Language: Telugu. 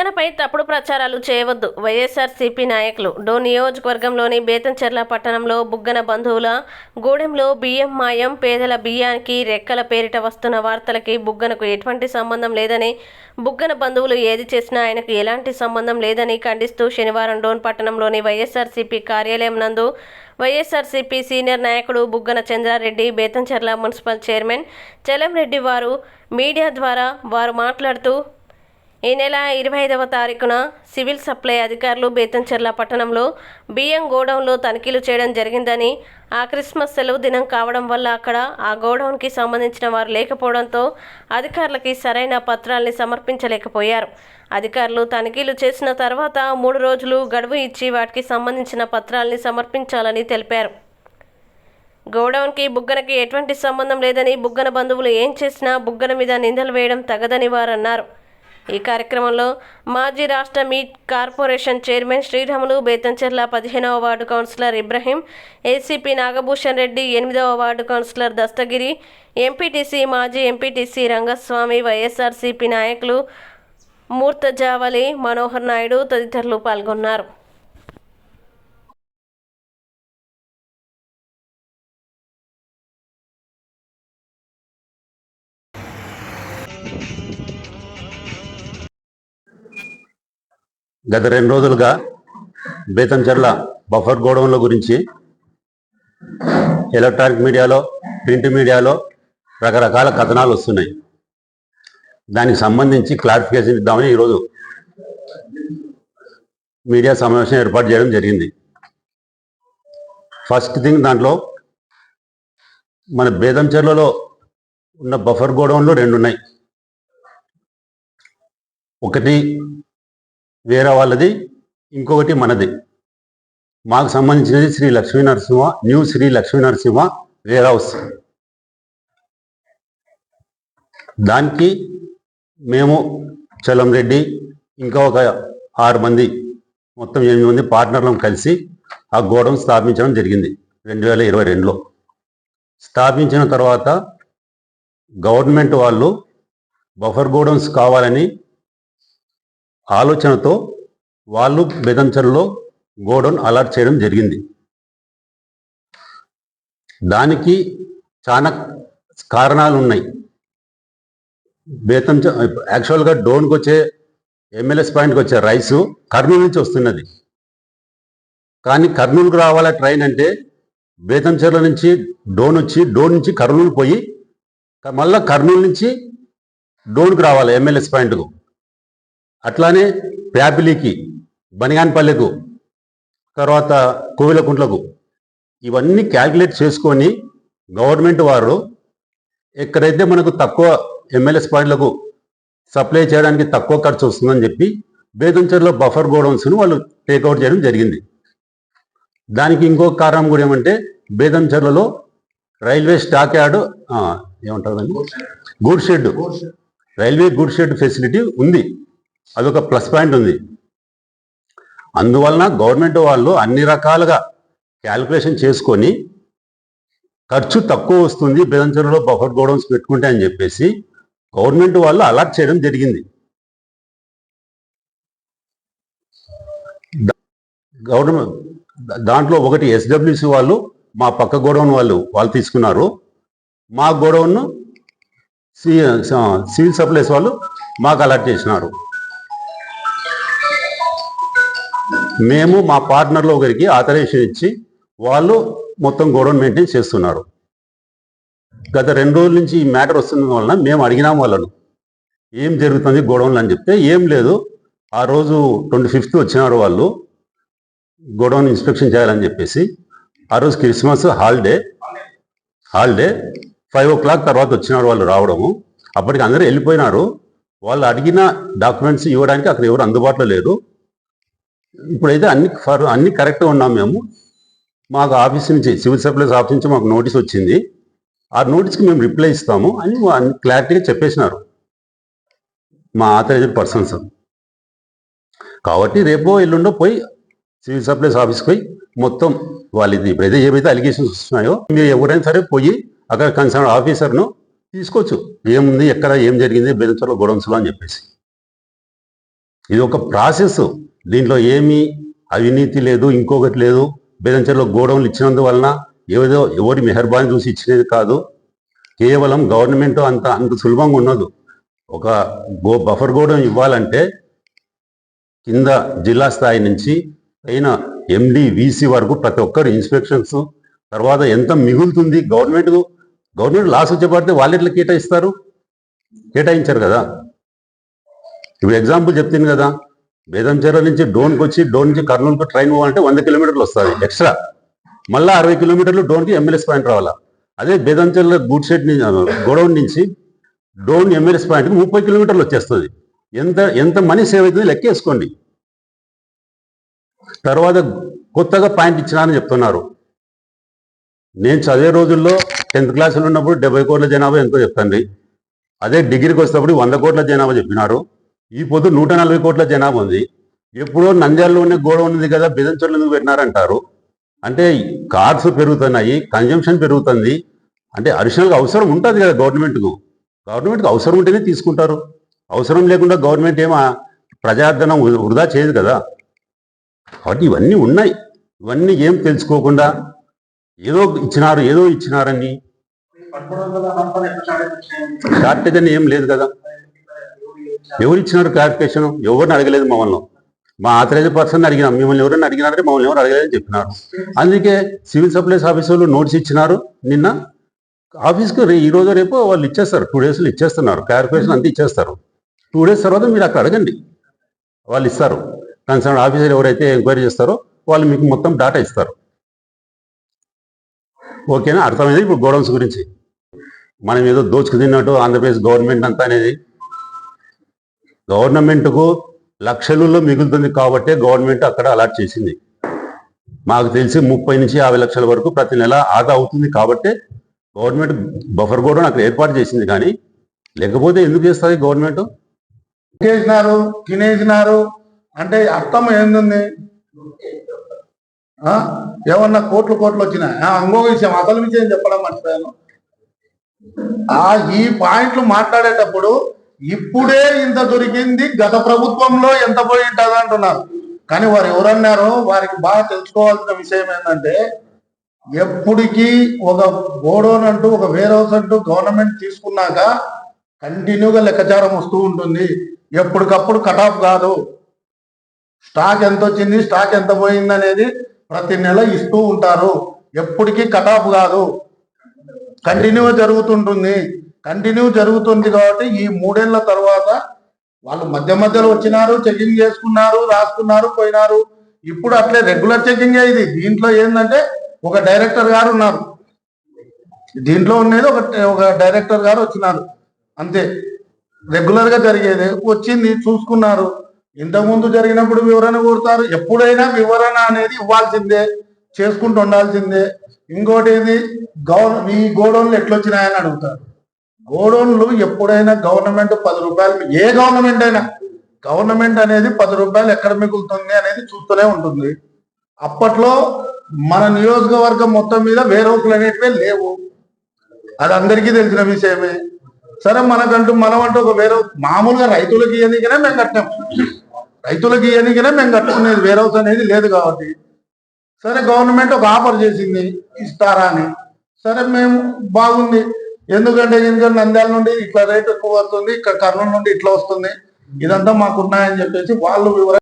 బుగ్గనపై తప్పుడు ప్రచారాలు చేయవద్దు. వైఎస్ఆర్సీపీ నాయకులు డో నియోజకవర్గంలోని బేతంచెర్ల పట్టణంలో బుగ్గన బంధువుల గూడెంలో బియ్యం మాయం పేదల బియ్యానికి రెక్కల పేరిట వస్తున్న వార్తలకి బుగ్గనకు ఎటువంటి సంబంధం లేదని బుగ్గన బంధువులు ఏది చేసినా ఆయనకు ఎలాంటి సంబంధం లేదని ఖండిస్తూ శనివారం డోన్ పట్టణంలోని వైఎస్ఆర్సీపీ కార్యాలయం నందు వైఎస్ఆర్సీపీ సీనియర్ నాయకుడు బుగ్గన చంద్రారెడ్డి బేతంచెర్ల మున్సిపల్ చైర్మన్ చెలంరెడ్డి వారు మీడియా ద్వారా వారు మాట్లాడుతూ ఈ నెల ఇరవై ఐదవ తారీఖున సివిల్ సప్లై అధికారులు బేతంచెర్ల పట్టణంలో బియ్యం గోడౌన్లో తనిఖీలు చేయడం జరిగిందని ఆ క్రిస్మస్ సెలవు దినం కావడం వల్ల అక్కడ ఆ గోడౌన్కి సంబంధించిన వారు లేకపోవడంతో అధికారులకి సరైన పత్రాల్ని సమర్పించలేకపోయారు. అధికారులు తనిఖీలు చేసిన తర్వాత మూడు రోజులు గడువు ఇచ్చి వాటికి సంబంధించిన పత్రాల్ని సమర్పించాలని తెలిపారు. గోడౌన్కి బుగ్గనకి ఎటువంటి సంబంధం లేదని బుగ్గన బంధువులు ఏం చేసినా బుగ్గన మీద నిందలు వేయడం తగదని వారన్నారు. ఈ కార్యక్రమంలో మాజీ రాష్ట్ర meat corporation chairman Sriramulu Betamcherla పదిహేనవ ward councillor Ibrahim ACP Nagabhushan Reddy ఎనిమిదవ వార్డు కౌన్సిలర్ దస్తగిరి ఎంపీటీసీ మాజీ ఎంపీటీసీ రంగస్వామి వైఎస్ఆర్సీపీ నాయకులు మూర్తజావలి మనోహర్ నాయుడు తదితరులు పాల్గొన్నారు. గత రెండు రోజులుగా బేతంచెర్ల బఫర్ గోడౌన్ల గురించి ఎలక్ట్రానిక్ మీడియాలో ప్రింట్ మీడియాలో రకరకాల కథనాలు వస్తున్నాయి. దానికి సంబంధించి క్లారిఫికేషన్ ఇద్దామని ఈరోజు మీడియా సమావేశం ఏర్పాటు చేయడం జరిగింది. ఫస్ట్ థింగ్ దాంట్లో మన బేదంచెర్లలో ఉన్న బఫర్ గోడౌన్లు రెండు ఉన్నాయి ఒకటి వేరే వాళ్ళది ఇంకొకటి మనది. మాకు సంబంధించినది Sri Lakshmi Narasimha new Sri Lakshmi Narasimha warehouse. దానికి మేము చలం రెడ్డి ఇంకా ఒక ఆరు మంది మొత్తం ఎనిమిది మంది పార్ట్నర్లను కలిసి ఆ గోడౌన్ స్థాపించడం జరిగింది రెండు వేల ఇరవై రెండులో. స్థాపించిన తర్వాత గవర్నమెంట్ వాళ్ళు బఫర్ గోడౌన్స్ కావాలని ఆలోచనతో వాళ్ళు బెదంచర్లో గోడౌన్ అలాట్ చేయడం జరిగింది. దానికి చాలా కారణాలు ఉన్నాయి బేతం యాక్చువల్గా డోన్కి వచ్చే ఎమ్మెల్యేస్ పాయింట్కి వచ్చే రైసు కర్నూలు నుంచి వస్తున్నది. కానీ కర్నూలుకు రావాలా ట్రైన్ అంటే బేతంచెర్ల నుంచి డోన్ వచ్చి డోన్ నుంచి కర్నూలు పోయి మళ్ళీ కర్నూలు నుంచి డోన్కి రావాలి ఎమ్మెల్యేస్ పాయింట్కు. అట్లానే ప్యాపిలీకి బనిగాన్పల్లెకు తర్వాత కోవిలకుంట్లకు ఇవన్నీ క్యాల్కులేట్ చేసుకొని గవర్నమెంట్ వారు ఎక్కడైతే మనకు తక్కువ ఎమ్మెల్యేస్ పాయింట్లకు సప్లై చేయడానికి తక్కువ ఖర్చు వస్తుందని చెప్పి బేదంచర్లో బఫర్ గోడౌన్స్ను వాళ్ళు టేక్అవుట్ చేయడం జరిగింది. దానికి ఇంకొక కారణం కూడా ఏమంటే బేదంచర్లలో రైల్వే స్టాక్ యార్డ్ ఏమంటారు good shed railway good shed facility ఉంది. అదొక ప్లస్ పాయింట్ ఉంది. అందువలన గవర్నమెంట్ వాళ్ళు అన్ని రకాలుగా క్యాలిక్యులేషన్ చేసుకొని ఖర్చు తక్కువ వస్తుంది బెదంచెరులో బఫర్ గోడౌన్స్ పెట్టుకుంటే అని చెప్పేసి గవర్నమెంట్ వాళ్ళు అలర్ట్ చేయడం జరిగింది. గవర్నమెంట్ దాంట్లో ఒకటి ఎస్డబ్ల్యూసి వాళ్ళు మా పక్క గోడౌన్ వాళ్ళు వాళ్ళు తీసుకున్నారు. మా గోడౌన్ను సి సివిల్ సప్లైస్ వాళ్ళు మాకు అలర్ట్ చేసినారు. మేము మా పార్ట్నర్లో ఒకరికి ఆథరైజేషన్ ఇచ్చి వాళ్ళు మొత్తం గోడౌన్ మెయింటైన్ చేస్తున్నారు. గత రెండు రోజుల నుంచి ఈ మ్యాటర్ వస్తున్న వలన మేము అడిగినాం వాళ్ళను ఏం జరుగుతుంది గోడౌన్లు అని చెప్తే ఏం లేదు ఆ రోజు ట్వంటీ ఫిఫ్త్ వచ్చినారు వాళ్ళు గోడౌన్ ఇన్స్పెక్షన్ చేయాలని చెప్పేసి ఆ రోజు Christmas holiday holiday five o'clock తర్వాత వచ్చినారు వాళ్ళు రావడము. అప్పటికి అందరూ వెళ్ళిపోయినారు. వాళ్ళు అడిగిన డాక్యుమెంట్స్ ఇవ్వడానికి అక్కడ ఎవరు అందుబాటులో లేరు ఇప్పుడైతే అన్ని ఫర్ అన్ని కరెక్ట్గా ఉన్నాం మేము. మాకు ఆఫీస్ నుంచి సివిల్ సప్లైస్ ఆఫీస్ నుంచి మాకు నోటీస్ వచ్చింది. ఆ నోటీస్కి మేము రిప్లై ఇస్తాము అని అన్ని క్లారిటీగా చెప్పేసినారు. మా ఆథరైజ్డ్ పర్సన్స్. కాబట్టి రేపో ఎల్లుండో పోయి సివిల్ సప్లైస్ ఆఫీస్కి పోయి మొత్తం వాళ్ళది ఇప్పుడైతే ఏవైతే అలిగేషన్స్ వస్తున్నాయో మీరు ఎవరైనా సరే పోయి అక్కడ కన్సర్న్ ఆఫీసర్ను తీసుకోవచ్చు. ఏముంది ఎక్కడ ఏం జరిగింది బెదంచర్లో గొడవన్స్లో అని చెప్పేసి. ఇది ఒక ప్రాసెస్. దీంట్లో ఏమీ అవినీతి లేదు ఇంకొకటి లేదు. బేదంచెర్లో గోడౌన్లు ఇచ్చినందువలన ఏదో ఎవరి మెహర్బాన్ చూసి ఇచ్చినది కాదు. కేవలం గవర్నమెంట్ అంత అంత సులభంగా ఉండదు ఒక గో బఫర్ గోడౌన్ ఇవ్వాలంటే కింద జిల్లా స్థాయి నుంచి పైన ఎండి వీసీ వరకు ప్రతి ఒక్కరు ఇన్స్పెక్షన్స్. తర్వాత ఎంత మిగులుతుంది గవర్నమెంట్ గవర్నమెంట్ లాస్ వచ్చేపడితే వాళ్ళు ఎట్లా కేటాయిస్తారు. కేటాయించారు కదా. ఇప్పుడు ఎగ్జాంపుల్ చెప్తాను కదా. బేదంచెర నుంచి డోన్కి వచ్చి డోన్ నుంచి కర్నూలుకు ట్రైన్ పోవాలంటే వంద కిలోమీటర్లు వస్తుంది ఎక్స్ట్రా. మళ్ళీ అరవై కిలోమీటర్లు డోన్కి ఎమ్మెల్యేస్ పాయింట్ రావాలా. అదే బేదంచెర్ల గూడ్ షెడ్ నుంచి గోడౌన్ నుంచి డోన్ ఎమ్మెల్యేస్ పాయింట్కి ముప్పై కిలోమీటర్లు వచ్చేస్తుంది. ఎంత ఎంత మనీ సేవ్ అవుతుంది లెక్కేసుకోండి తర్వాత కొత్తగా పాయింట్ ఇచ్చినారని చెప్తున్నారు. నేను చదివే రోజుల్లో టెన్త్ క్లాసులు ఉన్నప్పుడు డెబ్బై కోట్ల జనాభా ఎంతో చెప్తండి అదే డిగ్రీకి వచ్చేటప్పుడు వంద కోట్ల జనాభా చెప్పినారు. ఈ పొద్దు నూట నలభై కోట్ల జనాభా ఉంది. ఎప్పుడో నంద్యాలలో ఉన్న గోడ ఉన్నది కదా బెదంచోళ్ళు ఎందుకు పెట్టినారంటారు? అంటే కార్స్ పెరుగుతున్నాయి కన్జంప్షన్ పెరుగుతుంది. అంటే అడిషనల్గా అవసరం ఉంటుంది కదా గవర్నమెంట్కు. గవర్నమెంట్కి అవసరం ఉంటేనే తీసుకుంటారు. అవసరం లేకుండా గవర్నమెంట్ ఏమో ప్రజాధనం వృ- వృధా చేయదు కదా. కాబట్టి ఇవన్నీ ఉన్నాయి. ఇవన్నీ ఏం తెలుసుకోకుండా ఏదో ఇచ్చినారు ఏదో ఇచ్చినారని. షార్టేజ్ అని ఏం లేదు కదా. ఎవరు ఇచ్చినారు క్లారిఫికేషన్ ఎవరిని అడగలేదు మమ్మల్ని. మా ఆథరైజ్ పర్సన్ అడిగినాం. మిమ్మల్ని ఎవరైనా అడిగినారంటే మమ్మల్ని ఎవరు అడగలేదని చెప్పినారు. అందుకే సివిల్ సప్లైస్ ఆఫీసర్లు నోట్స్ ఇచ్చినారు. నిన్న ఆఫీస్కి రే- ఈ రోజు రేపు వాళ్ళు ఇచ్చేస్తారు. టూ డేస్లో ఇచ్చేస్తున్నారు. క్లారిఫికేషన్ అంతా ఇచ్చేస్తారు. టూ డేస్ తర్వాత మీరు అక్కడ అడగండి. వాళ్ళు ఇస్తారు. కన్సర్న్ ఆఫీసర్ ఎవరైతే ఎంక్వైరీ చేస్తారో వాళ్ళు మీకు మొత్తం డాటా ఇస్తారు. ఓకేనా? అర్థమైంది? ఇప్పుడు గోడౌన్స్ గురించి. మనం ఏదో దోచుకు తిన్నట్టు ఆంధ్రప్రదేశ్ గవర్నమెంట్ అంతా అనేది గవర్నమెంట్కు లక్షలలో మిగులుతుంది కాబట్టే గవర్నమెంట్ అక్కడ అలాట్ చేసింది. మాకు తెలిసి ముప్పై నుంచి యాభై లక్షల వరకు ప్రతి నెల ఆదా అవుతుంది కాబట్టే గవర్నమెంట్ బఫర్ గోడౌన్ అక్కడ ఏర్పాటు చేసింది కానీ లేకపోతే ఎందుకు చేస్తుంది గవర్నమెంట్? చేసినారు తినేసినారు అంటే అర్థం ఏంది ఏమన్నా కోట్లు కోట్లు వచ్చినాయి? ఇంకొక విషయం అసలు విషయం చెప్పడం మర్చిపోయాను. ఆ ఈ పాయింట్లు మాట్లాడేటప్పుడు ఇప్పుడే ఇంత దొరికింది గత ప్రభుత్వంలో ఎంత పోయి ఉంటుంది అంటున్నారు. కానీ వారు ఎవరన్నారు? వారికి బాగా తెలుసుకోవాల్సిన విషయం ఏంటంటే ఎప్పటికీ ఒక గోడౌన్ అంటూ ఒక వేర్ హౌస్ అంటూ గవర్నమెంట్ తీసుకున్నాక కంటిన్యూగా లెక్కచారం వస్తూ ఉంటుంది. ఎప్పటికప్పుడు కట్ ఆఫ్ కాదు. స్టాక్ ఎంత వచ్చింది స్టాక్ ఎంత పోయింది అనేది ప్రతి నెల ఇస్తూ ఉంటారు. ఎప్పటికీ కట్ ఆఫ్ కాదు. కంటిన్యూగా జరుగుతుంటుంది. కంటిన్యూ జరుగుతుంది కాబట్టి ఈ మూడేళ్ళ తర్వాత వాళ్ళు మధ్య మధ్యలో వచ్చినారు చెకింగ్ చేసుకున్నారు రాసుకున్నారు పోయినారు. ఇప్పుడు అట్లే రెగ్యులర్ చెకింగ్ ఇది. దీంట్లో ఏంటంటే ఒక డైరెక్టర్ గారు ఉన్నారు. దీంట్లో ఉండేది ఒక ఒక డైరెక్టర్ గారు వచ్చినారు. అంతే. రెగ్యులర్గా జరిగేది. వచ్చింది చూసుకున్నారు. ఇంతకుముందు జరిగినప్పుడు వివరణ కోరుతారు. ఎప్పుడైనా వివరణ అనేది ఇవ్వాల్సిందే. చేసుకుంటూ ఉండాల్సిందే. ఇంకోటి ఇది గౌ ఈ గోడౌన్లు ఎట్లొచ్చినాయని అడుగుతారు. గోడౌన్లు ఎప్పుడైనా గవర్నమెంట్ పది రూపాయలు ఏ గవర్నమెంట్ అయినా గవర్నమెంట్ అనేది పది రూపాయలు ఎక్కడ మిగులుతుంది అనేది చూస్తూనే ఉంటుంది. అప్పట్లో మన నియోజకవర్గం మొత్తం మీద వేరే అనేటివే లేవు. అది అందరికీ తెలిసిన విషయమే. సరే మనకంటూ మనం అంటూ ఒక వేరే మామూలుగా రైతులకి ఇయ్యనికనే మేము కట్టాం రైతులకి ఇయ్యనికనే మేము కట్టుకునేది వేరౌస్ అనేది లేదు కాబట్టి. సరే గవర్నమెంట్ ఒక ఆఫర్ చేసింది ఇస్తారా అని. సరే మేము బాగుంది. ఎందుకంటే ఎందుకంటే నంద్యాల నుండి ఇట్లా రేట్ ఎక్కువ వస్తుంది ఇక్కడ కర్నూలు నుండి ఇట్లా వస్తుంది. ఇదంతా మాకున్నాయని చెప్పేసి వాళ్ళు వివరణ